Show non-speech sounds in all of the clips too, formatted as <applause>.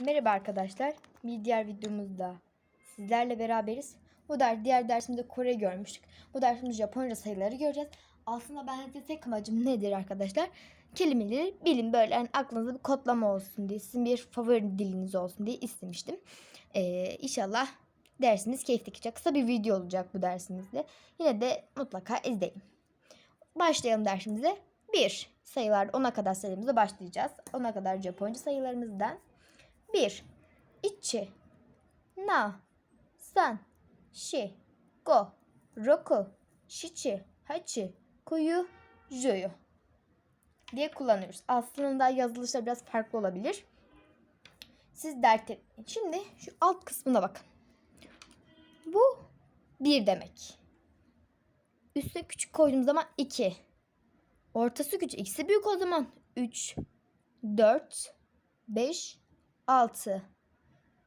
Merhaba arkadaşlar. Bir diğer videomuzda sizlerle beraberiz. Bu ders diğer dersimizde Kore görmüştük. Bu dersimizde Japonca sayıları göreceğiz. Aslında ben de tek amacım nedir arkadaşlar? Kelimeleri bilin böyle yani aklınızda bir kodlama olsun diye, sizin bir favori diliniz olsun diye istemiştim. Ee, inşallah dersimiz keyifli geçecek. Kısa bir video olacak bu dersimizde. Yine de mutlaka izleyin. Başlayalım dersimize. 1. Sayılar 10'a kadar sayımıza başlayacağız. 10'a kadar Japonca sayılarımızdan. 1. İçi. Na. San. Shi. Go. Roku. Shichi. Hachi. Kuyu. Juyu. Diye kullanıyoruz. Aslında yazılışlar biraz farklı olabilir. Siz dert etmeyin. Şimdi şu alt kısmına bakın. Bu 1 demek. Üstüne küçük koyduğum zaman 2. Ortası küçük. İkisi büyük o zaman. 3, 4, 5, 6,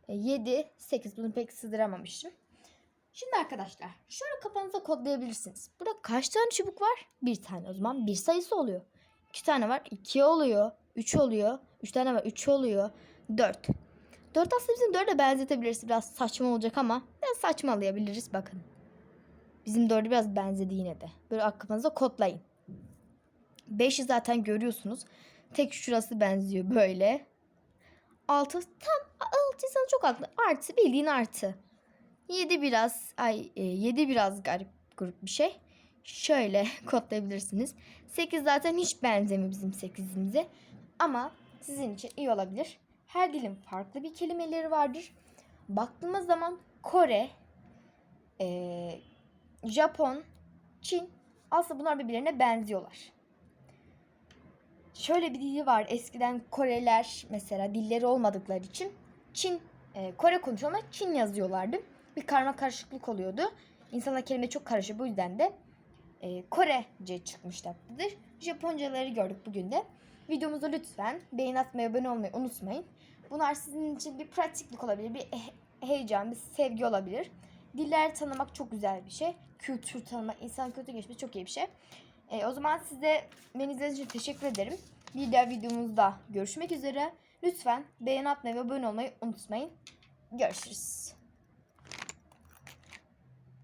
7, 8. Bunu pek sığdıramamışım. Şimdi arkadaşlar şöyle kafanıza kodlayabilirsiniz. Burada kaç tane çubuk var? Bir tane. O zaman bir sayısı oluyor. İki tane var. 2 oluyor. 3 oluyor. 3 tane var. 3 oluyor. 4. 4 aslında bizim 4'e benzetebiliriz. Biraz saçma olacak ama biraz saçmalayabiliriz. Bakın. Bizim 4'e biraz benzedi yine de. Böyle aklınıza kodlayın. 5'i zaten görüyorsunuz. Tek şurası benziyor böyle. 6 tam 6 sana çok haklı. Artı bildiğin artı. 7 biraz ay 7 biraz garip grup bir şey. Şöyle <laughs> kodlayabilirsiniz. 8 zaten hiç benzemiyor bizim 8'imize. Ama sizin için iyi olabilir. Her dilin farklı bir kelimeleri vardır. Baktığımız zaman Kore, eee, Japon, Çin aslında bunlar birbirlerine benziyorlar. Şöyle bir dili var. Eskiden Koreler mesela dilleri olmadıkları için Çin, e, Kore konuşanlar Çin yazıyorlardı. Bir karma karışıklık oluyordu. İnsanlar kelime çok karışıyor. Bu yüzden de e, Korece çıkmışlardır. Japoncaları gördük bugün de. Videomuzu lütfen beğen atmayı, abone olmayı unutmayın. Bunlar sizin için bir pratiklik olabilir, bir he- heyecan, bir sevgi olabilir. Diller tanımak çok güzel bir şey. Kültür tanımak, insan kültür geçmesi çok iyi bir şey. E, o zaman size beni izlediğiniz için teşekkür ederim. Bir diğer videomuzda görüşmek üzere. Lütfen beğen atmayı ve abone olmayı unutmayın. Görüşürüz.